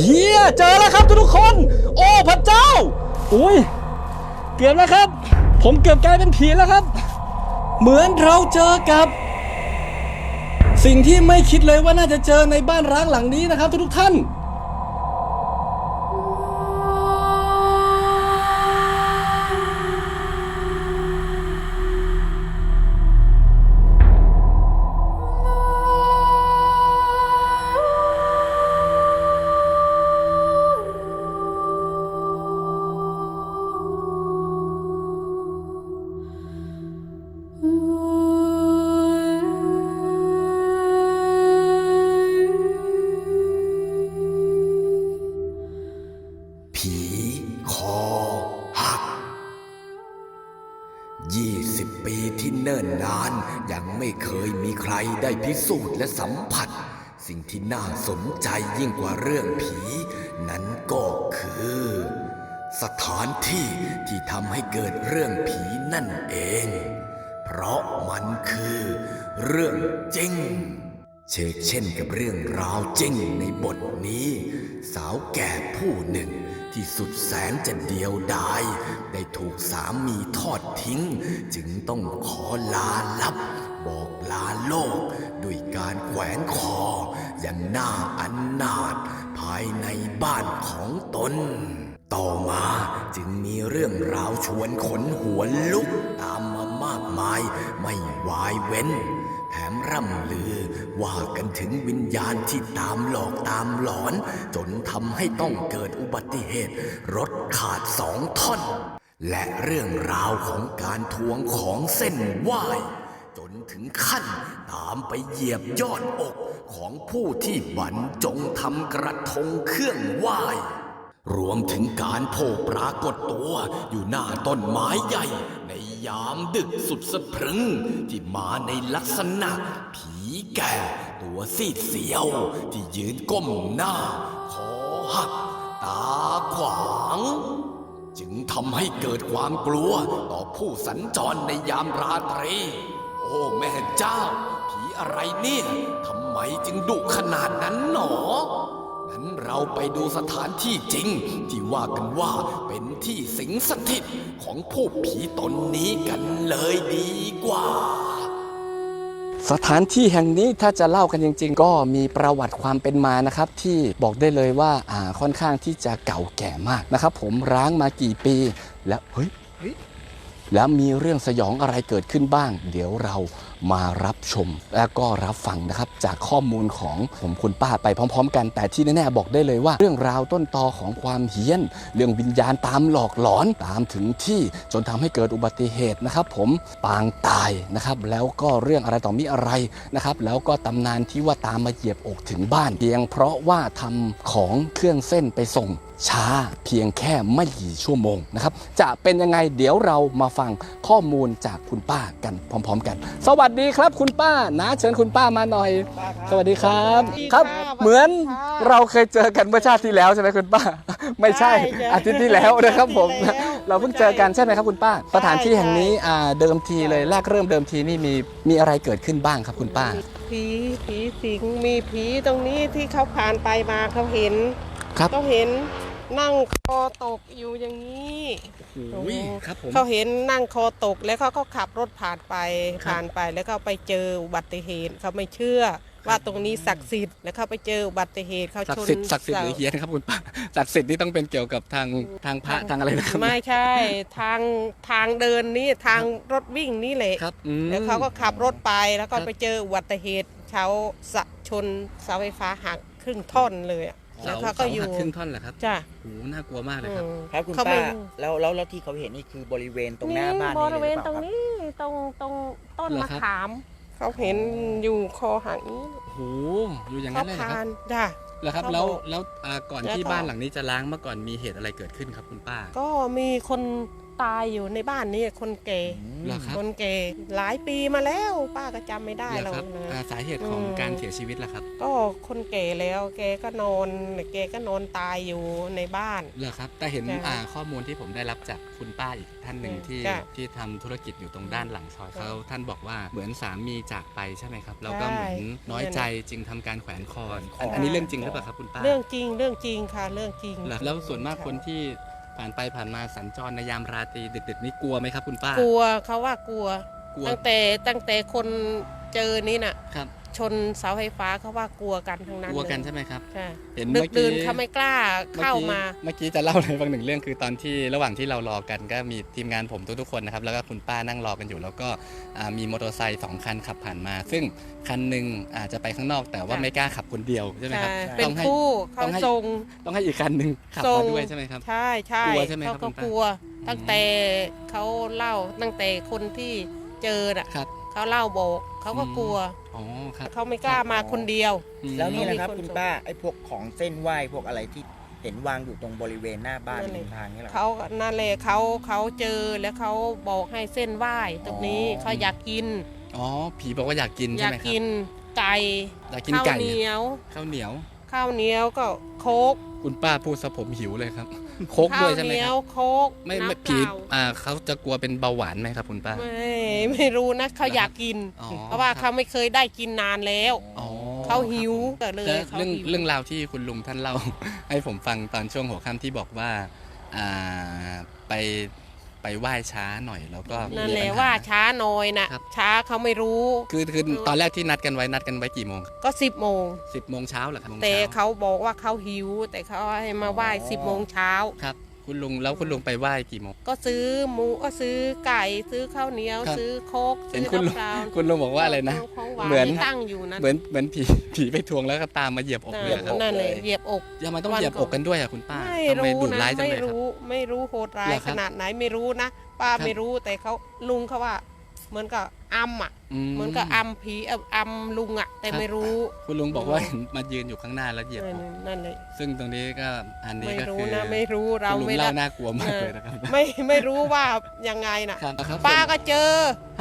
เฮียเจอแล้วครับทุกคน โอ้พระเจ้า อุ้ย เกือบแล้วครับ ผมเกือบกลายเป็นผีแล้วครับ เหมือนเราเจอกับ สิ่งที่ไม่คิดเลยว่าน่าจะเจอในบ้านร้างหลังนี้นะครับทุกท่าน ได้พิสูจน์และสัมผัส สิ่งที่น่าสนใจยิ่งกว่าเรื่องผี นั้นก็คือ สถานที่ที่ทำให้เกิดเรื่องผีนั่นเอง เพราะมันคือ เรื่องจริงเชกเช่นกับเรื่องราวจริงในบทนี้ สาวแก่ผู้หนึ่งที่สุดแสนจะเดียวดาย ได้ถูกสามีทอดทิ้ง จึงต้องขอลาลับ บอกลาโลก ด้วยการแขวนคอ อย่างน่าอันนาถภายในบ้านของตน ต่อมาจึงมีเรื่องราวชวนขนหัวลุกตามมามากมายไม่วายเว้น แถมร่ำลือว่ากันถึงวิญญาณที่ตามหลอกตามหลอน จนทำให้ต้องเกิดอุบัติเหตุ รถขาดสองท่อนและเรื่องราวของการทวงของเส้นไหว จนถึงขั้นตามไปเหยียบยอดอกของผู้ที่บรรจงทำกระทงเครื่องไหว้ รวมถึงการโผล่ปรากฏตัวอยู่หน้าต้นไม้ใหญ่ ในยามดึกสุดสะพรึง ที่มาในลักษณะ ผีแก่ตัวซีดเสียว ที่ยืนก้มหน้าคอหักตาขวางจึงทำให้เกิดความกลัวต่อผู้สัญจรในยามราตรี โอ้แม่เจ้า ผีอะไรเนี่ยทำไมจึงดุขนาดนั้นหนองั้นเราไปดูสถานที่จริง ที่ว่ากันว่าเป็นที่สิงสถิตของผู้ผีตนนี้กันเลยดีกว่าสถานที่แห่งนี้ถ้าจะเล่ากันจริง ๆ ก็มีประวัติความเป็นมานะครับ ที่บอกได้เลยว่าอ่าค่อนข้างที่จะเก่าแก่มากนะครับ ผมร้างมากี่ปี แล้วเฮ้ย แล้วมีเรื่องสยองอะไรเกิดขึ้นบ้าง เดี๋ยวเรามารับชม และก็รับฟังนะครับจากข้อมูลของผมคุณป้าไปพร้อม ๆ กัน แต่ที่แน่ๆบอกได้เลยว่า เรื่องราวต้นตอของความเฮี้ยน เรื่องวิญญาณตามหลอกหลอนตามถึงที่จนทำให้เกิดอุบัติเหตุนะครับ ผมปางตายนะครับแล้วก็เรื่องอะไรต่อมีอะไรนะครับแล้วก็ตำนานที่ว่าตามมาเหยียบอกถึงบ้านเพียง เพราะว่าทำของเครื่องเส้นไปส่งช้าเพียงแค่ไม่กี่ชั่วโมงนะครับจะเป็นยังไงเดี๋ยวเรามาฟังข้อมูลจากคุณป้ากันพร้อม ๆ กัน สวัสดีครับคุณป้านะเชิญคุณป้ามาหน่อย สวัสดีครับ ครับ เหมือนเราเคยเจอกันเมื่อชาติที่แล้วใช่ไหมคุณป้า ไม่ใช่ใช่อาทิตย์ที่แล้วนะครับผมอาทิตย์ที่แล้วเราเพิ่งเจอกันใช่ไหมครับคุณป้า สถานที่แห่งนี้อ่าเดิมทีเลยแรกเริ่มเดิมทีนี่มีมีอะไรเกิดขึ้นบ้างครับคุณป้า ผีผีสิงมีผีตรงนี้ที่เขาผ่านไปมาเขาเห็นครับเขาเห็น นั่งคอตกอยู่อย่างนี้อุ้ยครับผมเขาเห็นนั่งคอตกแล้วเขาก็ขับรถผ่านไปครับ ผ่านไปแล้วก็ไปเจออุบัติเหตุเขาไม่เชื่อ ว่าตรงนี้ศักดิ์สิทธิ์แล้วเขาไปเจออุบัติเหตุเขาศักชนดิ์สิทธิ์ศักดิ์สิทธิ์หรือเฮียนครับคุณป้าศักดิ์สิทธิ์นี่ต้องเป็นเกี่ยวกับทางทางพระทางอะไรนะครับไม่ใช่ ทางทางเดินนี่ทางรถวิ่งนี่แหละ ครับอืม แล้วเขาก็ขับรถไปแล้วก็ครับ ไปเจออุบัติเหตุเสาสะชนเสาไฟฟ้าหักครึ่งท่อนเลยอะ แล้วเขาก็อยู่สหัครึ่งท่อนเหรอครับจ้ะโหน่ากลัวมากเลยครับอืมครับคุณเขาป้าไม่แล้วแล้วแล้วที่เขาเห็นนี่คือบริเวณตรงหน้าบ้านบนี่ริเลยเวหณรือเปตรล่างครับนี้ตรงตรงต้นเหรอมะครับ ขาม เขาเห็นอยู่คอหักนี้โหอยู่อย่างเขานั้นเลยเหรอคผ่ารับนจ้ะเหรอครับเขาแล้วบอกแล้วอ่าก่อนแล้วที่ก็บ้านหลังนี้จะล้างเมื่อก่อนมีเหตุอะไรเกิดขึ้นครับคุณป้า ก็มีคน ตายอยู่ในบ้านนี้คนแก่เหรอครับ คนแก่หลายปีมาแล้วป้าก็จำไม่ได้เหรอแล้วครับนะ อ่าสาเหตุของอืม การเสียชีวิตล่ะครับก็คนแก่แล้วแกก็นอนแกก็นอนตายอยู่ในบ้าน เหรอครับ แต่เห็นจ้ะอ่าข้อมูลที่ผมได้รับจากคุณป้าอีกท่านหนึ่งจ้ะที่จ้ะที่ทำธุรกิจอยู่ตรงด้านหลังซอยจ้ะเขาท่านบอกว่าเหมือนสามีจากไปใช่ไหมครับแล้วก็ใช่เหมือนน้อยใจจึงทำการแขวนคอแขวนคออัอันนี้เรื่องจริงหรือเปล่าครับคุณป้าเรื่องจริงเรื่องจริงค่ะเรื่องจริง เหรอแล้วส่วนมากคนที่ ผ่านไปผ่านมาสัญจรในยามราตรีดึกๆนี่กลัวไหมครับ คุณป้ากลัวเขาว่ากลัว กลัวตั้งแต่ตั้งแต่คนเจอนี่น่ะ ครับ ชนเสาไฟฟ้าเขาว่ากลัวกันทั้งนั้นกลัวกันเลยใช่ไหมครับใช่เห็นดึเมื่กอกี้ดื่นเขาไม่กล้าเข้ามา เมื่อกี้จะเล่าเลยบางหนึ่งเรื่องคือตอนที่ระหว่างที่เรารอกันก็มีทีมงานผมทุกๆคนนะครับแล้วก็คุณป้านั่งรอกันอยู่ แล้วก็อ่ามีมอเตอร์ไซค์สองคันขับผ่านมา ซึ่งคันหนึ่งอาจจะไปข้างนอกแต่ว่าค่ะ ไม่กล้าขับคนเดียวใช่ไหมครับ ใช่ใช่เป็นต้องให้คู่ต้เขาองให้ ทรง ต้องให้อีกคันหนึ่งขับส่มาง ด้วยใช่ไหมครับ ใช่ใช่กลัวใช่ไหมครับเขาก็คุณป้ากลัว ตั้งแต่เขาเล่าตั้งแต่คนที่เจอน่ะครับ เขาเล่าบอกเขาก็อืม กลัว อ๋อครับ เขาไม่กล้ามาคนเดียว อืม แล้วนี่แหละครับมีคนคุณส่งป้าไอ้พวกของเส้นไหว้พวกอะไรที่เห็นวางอยู่ตรงบริเวณหน้าบ้านนั่นแหริละ มทางนี่แหละ เขานั่นแหละเขาเขาเจอแล้วเขาบอกให้เส้นไหว้ตรงนี้อ๋อ เขาอยากกิน อ๋อ ผีบอกว่าอยากกินอใช่ยากไหมครับ กินไก่อยากกินข้าวไก่เหนียว ข้าวเหนียว ข้าวเหนียวก็โคกคุณป้าพูดซะผมหิวเลยครับ โคกข้าด้ววยใช่ไหเหมนีคยรัวบ โคกไม่ไม่น้ำผีเปล่าอ่าเขาจะกลัวเป็นเบาหวานไหมครับคุณป้า ไม่ไม่รู้นะเขาอยากกิน อ๋อ เพราะว่าครัเขาบไม่เคยได้กินนานแล้ว อ๋อเขาหิวก็เลยแล้วเขาเรื่องหิวเรื่องราวที่คุณลุงท่านเล่า ให้ผมฟังตอนช่วงหัวค่ำที่บอกว่าอ่าไป ไปไหว้ช้าหน่อยแล้วก็นั่นมีแหละปัญหว่าช้าหน่อยนะครับ ช้าเขาไม่รู้ คือคือตอนแรกที่นัดกันไว้นัดกันไว้กี่โมงก็สิบโมงสิบโมงเช้าเหรอครับโมงแต่ช้เขาบอกว่าเขาหิว แต่เขาให้มาไหว้อ๋อสิบโมงเช้า ครับ คุณลุงแล้วคุณลุงไปไหว้กี่โมง ก็ซื้อหมูก็ซื้อไก่ซื้อข้าวเหนียว ครับ ซื้อโคกเห็ซื้นอคุณลุงน้ำเปล่าคุณลุงบอกว่าอะไรนะ ของหวานเหมือน ที่ตั้งอยู่นั่นเหมือนเหมือนผีผีไปทวงแล้วก็ตามมาเหยียบอกเลยครับนั่นเลยเหยียบอก ยังมาต้องเหยียบอกกันด้วยอะคุณป้าไม่ทำไมรู้ดุนะร้ายจังไม่เลยครับ รู้ไม่รู้โหดร้ายเหรอคขรับนาดไหนไม่รู้นะ ป้าครับ ไม่รู้แต่เขาลุงเขาว่า เหมือนกับอัมอะ เหมือนกับอัมผีเอ่ออัมลุงอะ แต่ครับไม่รู้ คุณลุงบอกว่าเห็นมายืนอยู่ข้างหน้าแล้วเหยียบอกนั่นเลย ซึ่งตรงนี้ก็อันนี้ไม่ก็รู้คือนะไม่รู้เราคุณลุงไม่เล่าได้น่ากลัวมากเลยนะครับไม่ไม่รู้ว่ายังไงน่ะ ครับครับป้าก็เจอ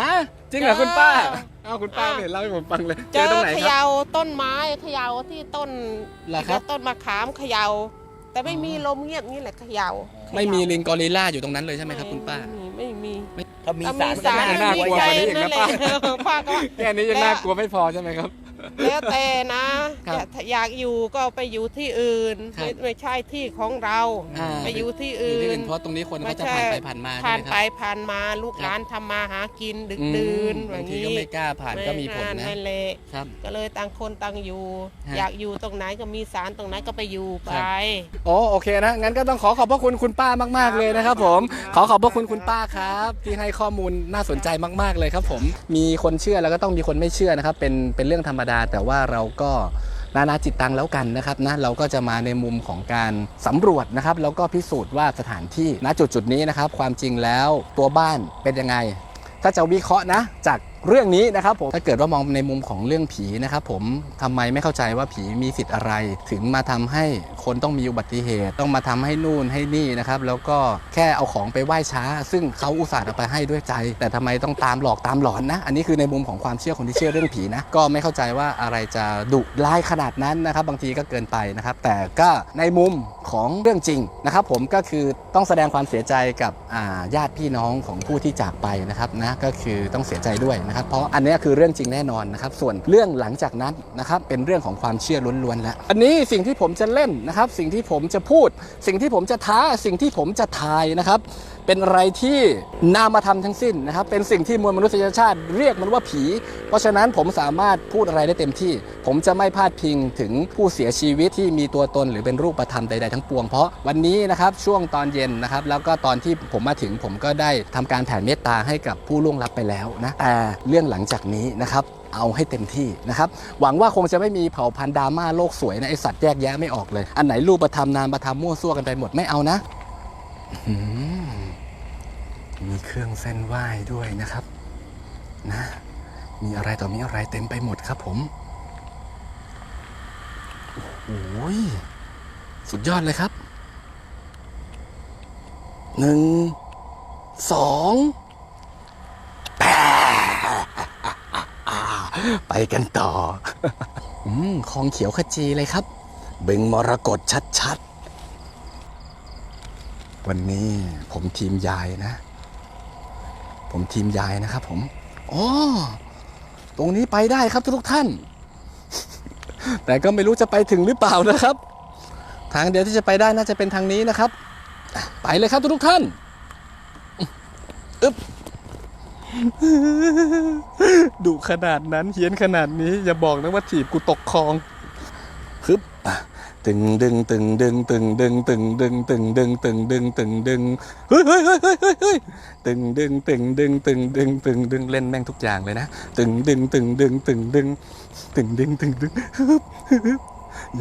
ฮะจริงเหรอเจอคุณป้าเอาคุณป้าอะไม่เห็นเล่าให้ผมฟังเลยเจเจออตรงไหนเขครับ ย่าต้นไม้เขย่าที่ต้นเหรอครับ ต้นมะขามเขย่าแต่ไม่มีลมเงียบนี่แหละเขย่าเขย่าไม่มีลิงกอริลล่าอยู่ตรงนั้นเลยใช่ไหมครับ คุณป้า ไม่มีเขามีไม่ มีสารสารน่ากลัวกว่านี้อีกนะนั่นแหละป้าป้าก็ว่าแค่นี้ยังน่ากลัวไม่พอใช่ไหมครับ แล้วแต่นะครับถ้าอยากอยู่ก็ไปอยู่ที่อื่นครับไม่ไม่ใช่ที่ของเราอ่า ไปอยู่ที่อยู่อื่ที่นอื่นเพราะตรงนี้คนเขาจะไม่ผ่านใช่ไปผ่านมาใช่ผ่านไหมคไปรับ ผ่านมาลูกครับหลานทำมาหากินดึกอืมดื่นแบบางทีนี้ก็ไม่กล้าผ่านก็มีผลนะ นั่นแหละครับ ก็เลยต่างคนต่างอยู่ ฮะอยากอยู่ตรงไหนก็มีสารตรงไหนก็ไปอยู่ไป ครับ โอ้โอเคนะ งั้นก็ต้องขอขอบพระคุณคุณป้ามาก ๆ เลยนะครับผม ขอขอบพระคุณคุณป้าครับ ที่ให้ข้อมูลน่าสนใจมาก ๆ เลยครับผม มีคนเชื่อแล้วก็ต้องมีคนไม่เชื่อนะครับ เป็นเป็นเรื่องธรรมดาแต่ว่าเราก็นานาจิตตังแล้วกันนะครับนะเราก็จะมาในมุมของการสำรวจนะครับแล้วก็พิสูจน์ว่าสถานที่ณจุดจุดนี้นะครับ ความจริงแล้วตัวบ้านเป็นยังไง ถ้าจะวิเคราะห์นะจาก เรื่องนี้นะครับผมถ้าเกิดว่ามองในมุมของเรื่องผีนะครับผมทำไมไม่เข้าใจว่าผีมีสิทธิ์อะไร ถึงมาทำให้คนต้องมีอุบัติเหตุ ต้องมาทำให้นู่นให้นี่นะครับแล้วก็แค่เอาของไปไหว้ช้า ซึ่งเขาอุตส่าห์เอาไปให้ด้วยใจ แต่ทำไมต้องตามหลอกตามหลอนนะ อันนี้คือในมุมของความเชื่อคนที่เชื่อเรื่องผีนะก็ไม่เข้าใจว่าอะไรจะดุร้ายขนาดนั้นนะครับ บางทีก็เกินไปนะครับ แต่ก็ในมุมของเรื่องจริงนะครับ ผมก็คือต้องแสดงความเสียใจกับญาติพี่น้องของผู้ที่จากไปนะครับนะก็คือต้องเสียใจด้วยนะครับเพราะอันนี้คือเรื่องจริงแน่นอนนะครับส่วนเรื่องหลังจากนั้นนะครับเป็นเรื่องของความเชื่อล้วนๆแล้วอันนี้สิ่งที่ผมจะเล่นนะครับ สิ่งที่ผมจะพูด สิ่งที่ผมจะท้าสิ่งที่ผมจะทายนะครับ เป็นอะไรที่นามธรรมทั้งสิ้นนะครับ เป็นสิ่งที่มวลมนุษยชาติเรียกมันว่าผี เพราะฉะนั้นผมสามารถพูดอะไรได้เต็มที่ ผมจะไม่พาดพิงถึงผู้เสียชีวิตที่มีตัวตนหรือเป็นรูปธรรมใดๆทั้งปวงเพราะวันนี้นะครับช่วงตอนเย็นนะครับ แล้วก็ตอนที่ผมมาถึงผมก็ได้ทำการแผ่เมตตาให้กับผู้ล่วงลับไปแล้วนะแต่เรื่องหลังจากนี้นะครับเอาให้เต็มที่นะครับหวังว่าคงจะไม่มีเผ่าพันธุ์ดราม่าโลกสวยนะไอสัตว์แยกแยะไม่ออกเลย อันไหนรูปธรรมนามธรรมมั่วซั่วกันไปหมดไม่เอานะมีเครื่องเส้นไหว้ด้วยนะครับนะมีอะไรต่อมีอะไรเต็มไปหมดครับผมโอ้ยสุดยอดเลยครับหนึ่งสองแป ไปกันต่ออืมคลองเขียวขจีเลยครับ บึงมรกตชัดๆ วันนี้ผมทีมยายนะ ผมทีมยายนะครับผมอ๋อตรงนี้ไปได้ครับทุกๆท่าน แต่ก็ไม่รู้จะไปถึงหรือเปล่านะครับ ทางเดียวที่จะไปได้น่าจะเป็นทางนี้นะครับอะไปเลยครับทุกๆท่านอึ๊บ ดุขนาดนั้นเฮี้ยนขนาดนี้ อย่าบอกนะว่าถีบกูตกคลองฮึบตึงดึงตึงดึงตึงดึงตึงดึงตึงดึงตึงดึงตึงดึงเฮ้ยเฮ้ยเฮ้ยเฮ้ยเฮ้ยเฮ้ยตึงดึงตึงดึงตึงดึงตึงดึงเล่นแม่งทุกอย่างเลยนะตึงดึงตึงดึงตึงดึงตึงดึงตึงดึงฮึบฮึบ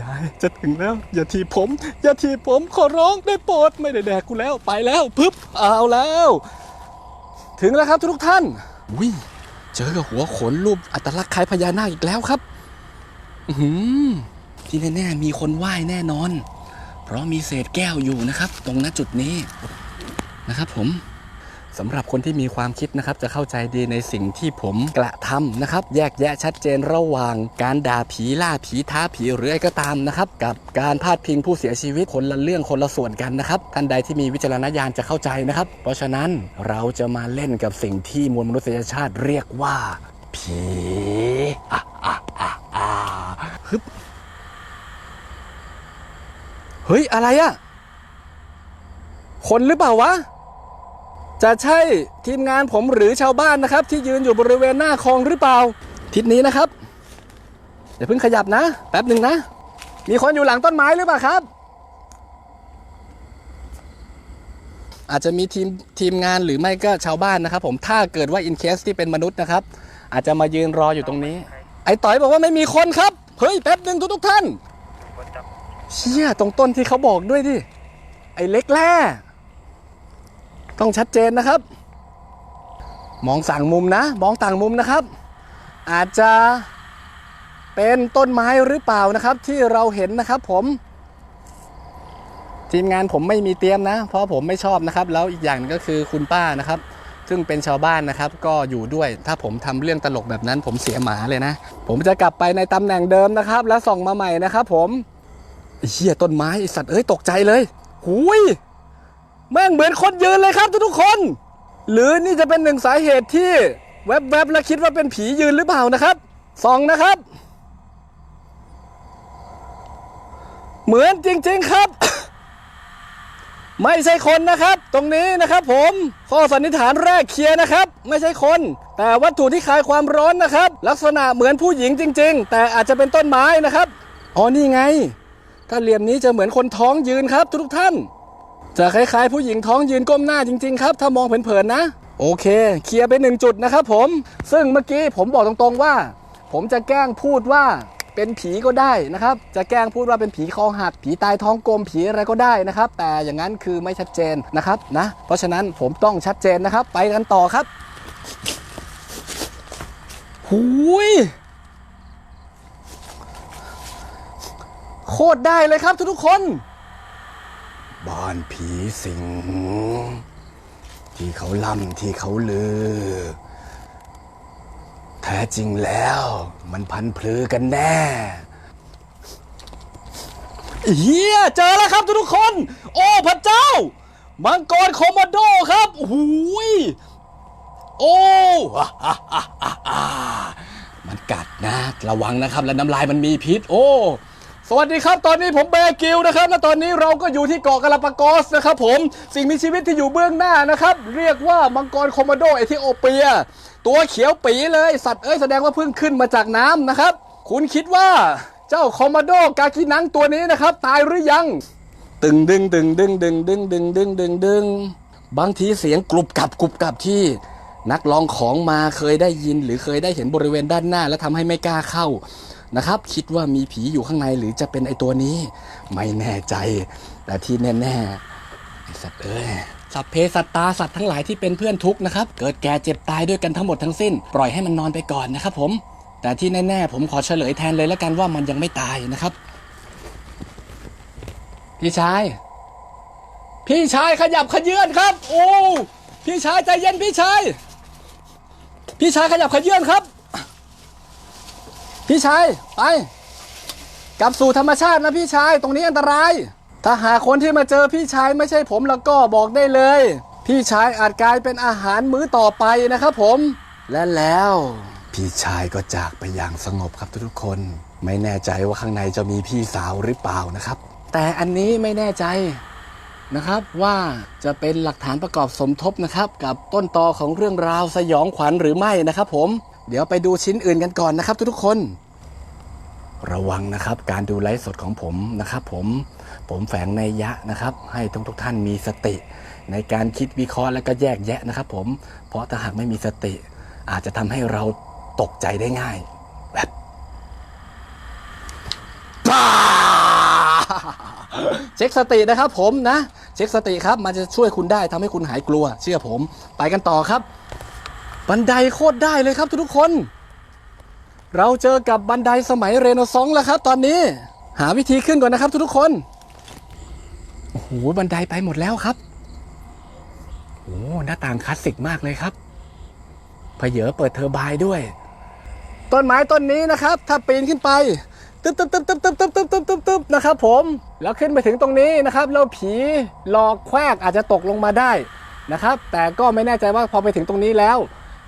ยายจะถึงแล้ว อย่าทีบผม อย่าทีบผมขอร้องได้โปรดไม่ได้แดกกูแล้วไปแล้วปึ๊บเอาแล้ว ถึงแล้วครับทุกท่านวิ่งเจอกับหัวขนรูปอัตลักษณ์คล้ายพญานาคอีกแล้วครับ อืมที่แน่ๆมีคนไหว้แน่นอน เพราะมีเศษแก้วอยู่นะครับ ตรงณจุดนี้นะครับผม สำหรับคนที่มีความคิดนะครับจะเข้าใจดีในสิ่งที่ผมกระทำนะครับ แยกแยะชัดเจนระหว่างการด่าผีล่าผีท้าผีหรืออะไรก็ตามนะครับ กับการพาดพิงผู้เสียชีวิตคนละเรื่องคนละส่วนกันนะครับท่านใดที่มีวิจารณญาณจะเข้าใจนะครับ เพราะฉะนั้นเราจะมาเล่นกับสิ่งที่มวลมนุษยชาติเรียกว่าผีอะอะอะอะฮึบเฮ้ยอะไรอะคนหรือเปล่าวะ จะใช่ทีมงานผมหรือชาวบ้านนะครับ ที่ยืนอยู่บริเวณหน้าคลองหรือเปล่า ทิศนี้นะครับอย่าเพิ่งขยับนะ แป๊บหนึ่งนะ มีคนอยู่หลังต้นไม้หรือเปล่าครับ อาจจะมีทีมทีมงานหรือไม่ก็ชาวบ้านนะครับ ผมถ้าเกิดว่าอินเคสที่เป็นมนุษย์นะครับ อาจจะมายืนรออยู่ตรงนี้ ไอ้ต่อยบอกว่าไม่มีคนครับเฮ้ยแป๊บหนึ่งทุกทุกท่านเชี่ยตรงต้นที่เขาบอกด้วยดิไอ้เล็กแร่ ต้องชัดเจนนะครับ มองสั่งมุมนะ มองต่างมุมนะครับ อาจจะเป็นต้นไม้หรือเปล่านะครับที่เราเห็นนะครับผมทีมงานผมไม่มีเตรียมนะ เพราะผมไม่ชอบนะครับ แล้วอีกอย่างก็คือคุณป้านะครับ ซึ่งเป็นชาวบ้านนะครับ ก็อยู่ด้วย ถ้าผมทำเรื่องตลกแบบนั้น ผมเสียหมาเลยนะ ผมจะกลับไปในตำแหน่งเดิมนะครับ แล้วส่องมาใหม่นะครับ ผมเหี้ยต้นไม้สัตว์เอ้ยตกใจเลย หุย แม่งเหมือนคนยืนเลยครับทุกๆคน หรือนี่จะเป็นหนึ่งสาเหตุที่แวบๆแล้วคิดว่าเป็นผียืนหรือเปล่านะครับสองนะครับ เหมือนจริงๆครับ ไม่ใช่คนนะครับ ตรงนี้นะครับ ผมข้อสันนิษฐานแรกเคลียร์นะครับ ไม่ใช่คน แต่วัตถุที่คลายความร้อนนะครับ ลักษณะเหมือนผู้หญิงจริง ๆ แต่อาจจะเป็นต้นไม้นะครับอ๋อนี่ไง ถ้าเหลี่ยมนี้จะเหมือนคนท้องยืนครับทุกท่าน จะคล้ายๆ ผู้หญิงท้องยืนก้มหน้าจริง ๆ ครับ ถ้ามองเผินๆนะ โอเค เคลียร์ไปหนึ่งจุดนะครับผม ซึ่งเมื่อกี้ผมบอกตรงๆว่า ผมจะแกล้งพูดว่าเป็นผีก็ได้นะครับ จะแกล้งพูดว่าเป็นผีคอหัก ผีตายท้องกลม ผีอะไรก็ได้นะครับ แต่อย่างนั้นคือไม่ชัดเจนนะครับนะ เพราะฉะนั้นผมต้องชัดเจนนะครับ ไปกันต่อครับ หูย โคตรได้เลยครับทุกๆคน บ้านผีสิง ที่เขาล่ำที่เขาลือ แท้จริงแล้วมันพันพลือกันแน่เฮียเจอแล้วครับทุกคน โอ้พระเจ้า มังกรโคโมโดครับโอ้ยโอ้มันกัดนะ ระวังนะครับ และน้ำลายมันมีพิษ โอ้ สวัสดีครับ ตอนนี้ผมแบร์กิลนะครับ และตอนนี้เราก็อยู่ที่เกาะกาลาปากอสนะครับผม สิ่งมีชีวิตที่อยู่เบื้องหน้านะครับ เรียกว่ามังกรคโมโดเอธิโอเปีย ตัวเขียวปีเลย สัตว์เอ้ยแสดงว่าเพิ่งขึ้นมาจากน้ำนะครับ คุณคิดว่าเจ้าคโมโดกากินังตัวนี้นะครับ ตายหรือยัง ตึงดึงดึงดึงดึงดึงดึงดึงดึงดึงบางทีเสียงกรุบกรับกรุบกรับที่นักลองของมาเคยได้ยินหรือเคยได้เห็นบริเวณด้านหน้า แล้วทำให้ไม่กล้าเข้า นะครับ คิดว่ามีผีอยู่ข้างในหรือจะเป็นไอตัวนี้ ไม่แน่ใจ แต่ที่แน่ๆไอสัตว์เอ้ยสัพเพสัตตาสัตว์ทั้งหลายที่เป็นเพื่อนทุกข์นะครับ เกิดแก่เจ็บตายด้วยกันทั้งหมดทั้งสิ้น ปล่อยให้มันนอนไปก่อนนะครับ ผม แต่ที่แน่ๆผมขอเฉลยแทนเลยแล้วกันว่ามันยังไม่ตายนะครับ พี่ชาย พี่ชายขยับขยื่นครับ โอ้พี่ชายใจเย็นพี่ชาย พี่ชายขยับขยื่นครับ พี่ชายไป กลับสู่ธรรมชาตินะพี่ชายตรงนี้อันตราย ถ้าหาคนที่มาเจอพี่ชายไม่ใช่ผมแล้วก็บอกได้เลย พี่ชายอาจกลายเป็นอาหารมื้อต่อไปนะครับผม และแล้ว พี่ชายก็จากไปอย่างสงบครับทุกๆคน ไม่แน่ใจว่าข้างในจะมีพี่สาวหรือเปล่านะครับ แต่อันนี้ไม่แน่ใจนะครับว่าจะเป็นหลักฐานประกอบสมทบนะครับ กับต้นตอของเรื่องราวสยองขวัญหรือไม่นะครับผม เดี๋ยวไปดูชิ้นอื่นกันก่อนนะครับ ทุกๆคน ระวังนะครับ การดูไลฟ์สดของผมนะครับ ผมผมแฝงในยะนะครับ ให้ทุกทุกท่านมีสติ ในการคิดวิเคราะห์และก็แยกแยะนะครับ ผมเพราะถ้าหากไม่มีสติ อาจจะทำให้เราตกใจได้ง่ายแบบป้าเช็คสตินะครับ ผมนะ เช็คสติครับ มันจะช่วยคุณได้ทำให้คุณหายกลัว เชื่อผม ไปกันต่อครับ บันไดโคตรได้เลยครับทุกคน เราเจอกับบันไดสมัยเรเนซองแล้วครับ ตอนนี้ หาวิธีขึ้นก่อนนะครับทุกคน โอ้โห บันไดไปหมดแล้วครับ โอ้หน้าต่างคลาสสิกมากเลยครับเพเยอเปิดเทอร์บน์ด้วย ต้นไม้ต้นนี้นะครับ ถ้าปีนขึ้นไปตึ๊บตึ๊บตึ๊บตึ๊บตึ๊บตึ๊บตึ๊บตึ๊บตึ๊บตึ๊บนะครับผมแล้วขึ้นไปถึงตรงนี้นะครับแล้วผีหลอกแควกอาจจะตกลงมาได้นะครับ แต่ก็ไม่แน่ใจว่าพอไปถึงตรงนี้แล้ว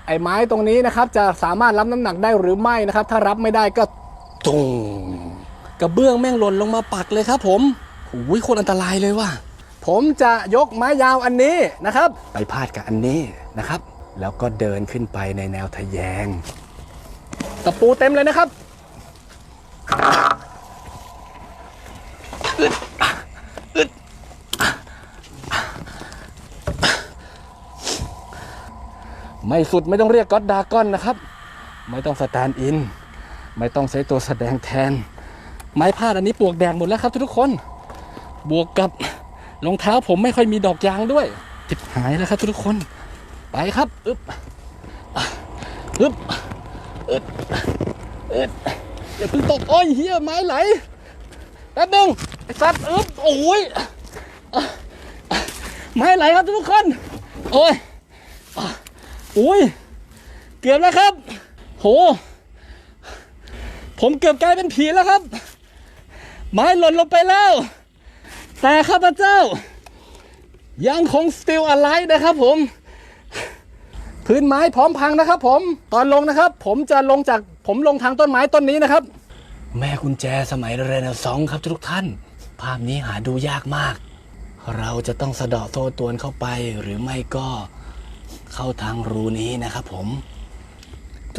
ไอ้ไม้ตรงนี้นะครับจะสามารถรับน้ำหนักได้หรือไม่นะครับ ถ้ารับไม่ได้ก็ตุงกระเบื้องแม่งหล่นลงมาปักเลยครับ ผมโอ้ยโคตรอันตรายเลยว่ะผมจะยกไม้ยาวอันนี้นะครับ ไปพาดกับอันนี้นะครับ แล้วก็เดินขึ้นไปในแนวทะแยงตะปูเต็มเลยนะครับอึดอึด ไม่สุดไม่ต้องเรียกก็อดดากอนนะครับ ไม่ต้องสแตนด์อิน ไม่ต้องใช้ตัวแสดงแทน ไม้พาดอันนี้ปลวกแดงหมดแล้วครับทุกคน บวกกับรองเท้าผมไม่ค่อยมีดอกยางด้วยจิบหายแล้วครับทุกคนไปครับอึบอึบอึดอึดอย่าเพิ่งตกโอ้ยเฮียไม้ไหลแป๊บหนึงไอ้สัตว์อึบโอ้ยไม้ไหลครับทุกคน โอ้ย อ้ย เกือบแล้วครับ โห ผมเกือบกลายเป็นผีแล้วครับ ไม้หล่นลงไปแล้ว แต่ข้าพเจ้า ยังคง still alive นะครับผม พื้นไม้พร้อมพังนะครับผม ตอนลงนะครับ ผมจะลงจากผมลงทางต้นไม้ต้นนี้นะครับ แม่กุญแจสมัยเรเนซองครับทุกท่าน ภาพนี้หาดูยากมาก เราจะต้องสะเดาะโซ่ตวนเข้าไปหรือไม่ก็ เข้าทางรูนี้นะครับผม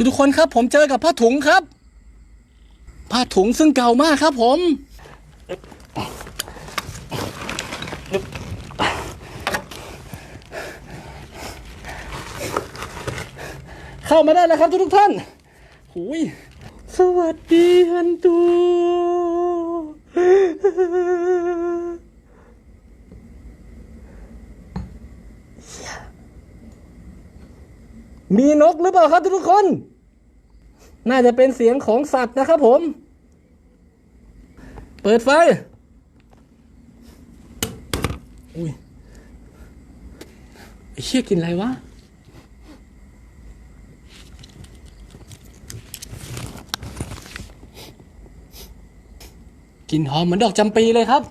ทุกๆคนครับผมเจอกับผ้าถุงครับ ผ้าถุงซึ่งเก่ามากครับผมเข้ามาได้แล้วครับทุกๆท่านหุยสวัสดีฮันตู มีนกหรือเปล่าครับทุกคน น่าจะเป็นเสียงของสัตว์นะครับผม เปิดไฟ อุ้ยไอ้เชี่ยกินอะไรวะ กินหอมเหมือนดอกจำปีเลยครับ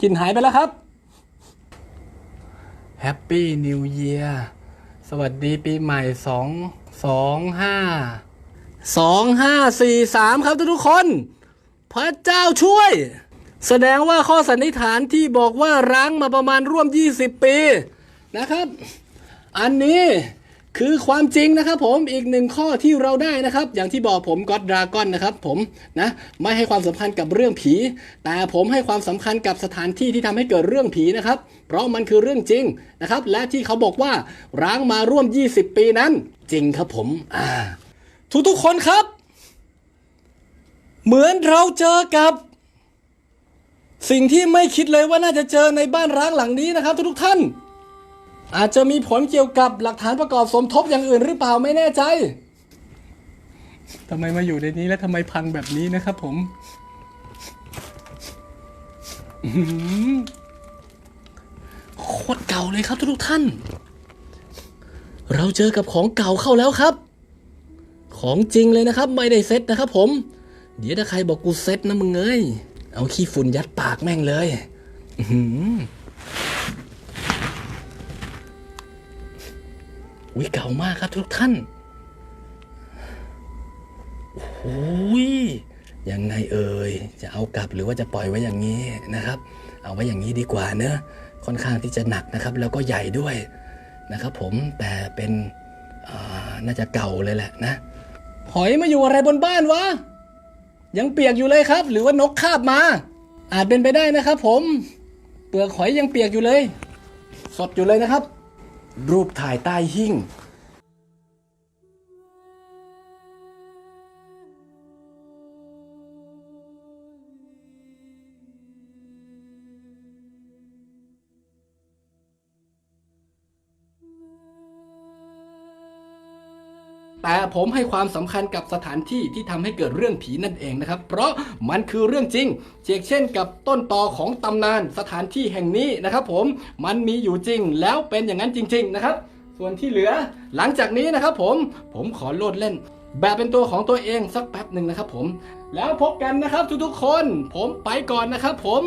กินหายไปแล้วครับ ปปี้นิวเยียร์สวัสดีปีใหม่สองสองห้าสองห้าสี่สามครับทุกคน พระเจ้าช่วย แสดงว่าข้อสันนิษฐานที่บอกว่าร้างมาประมาณร่วม 20 ปีนะครับ อันนี้ คือความจริงนะครับผมอีกหนึ่งข้อที่เราได้นะครับ อย่างที่บอกผมก็ d ดราก้อนนะครับผมนะไม่ให้ความสำคัญกับเรื่องผี แต่ผมให้ความสำคัญกับสถานที่ที่ทำให้เกิดเรื่องผีนะครับ เพราะมันคือเรื่องจริงนะครับ และที่เขาบอกว่าร้างมาร่วม 20 ปีนั้น จริงครับผมอ่าทุกๆคนครับ เหมือนเราเจอกับ สิ่งที่ไม่คิดเลยว่าน่าจะเจอในบ้านร้างหลังนี้นะครับ ทุกๆท่าน อาจจะมีผลเกี่ยวกับหลักฐานประกอบสมทบอย่างอื่นหรือเปล่าไม่แน่ใจทำไมมาอยู่ในนี้แล้วทำไมพังแบบนี้นะครับผมอื้อหือตรเก่าเลยครับทุกท่าน เราเจอกับของเก่าเข้าแล้วครับ ของจริงเลยนะครับ ไม่ได้เซ็ตนะครับ ผม เดี๋ยวถ้าใครบอกกูเซ็ตนะมึงเอ้ยเอาขี้ฝุ่นยัดปากแม่งเลย อื อุ้ยเก่ามากครับทุกท่านโอ้ยยังไงเอ่ยจะเอากลับหรือว่าจะปล่อยไว้อย่างนี้นะครับ เอาไว้อย่างนี้ดีกว่าเนอะค่อนข้างที่จะหนักนะครับ แล้วก็ใหญ่ด้วยนะครับ ผมแต่เป็นน่าจะเก่าเลยแหละนะ หอยมาอยู่อะไรบนบ้านวะยังเปียกอยู่เลยครับ หรือว่านกคาบมา อาจเป็นไปได้นะครับ ผมเปลือกหอยยังเปียกอยู่เลย สดอยู่เลยนะครับ รูปถ่ายใต้หิ้ง แต่ผมให้ความสำคัญกับสถานที่ที่ทำให้เกิดเรื่องผีนั่นเองนะครับ เพราะมันคือเรื่องจริงเช่นเช่นกับต้นตอของตำนานสถานที่แห่งนี้นะครับ ผมมันมีอยู่จริงแล้วเป็นอย่างนั้นจริง ๆ นะครับ ส่วนที่เหลือหลังจากนี้นะครับ ผมผมขอโลดเล่น แบบเป็นตัวของตัวเองสักแป๊บหนึ่งนะครับ ผมแล้วพบกันนะครับทุกๆคน ผมไปก่อนนะครับ ผม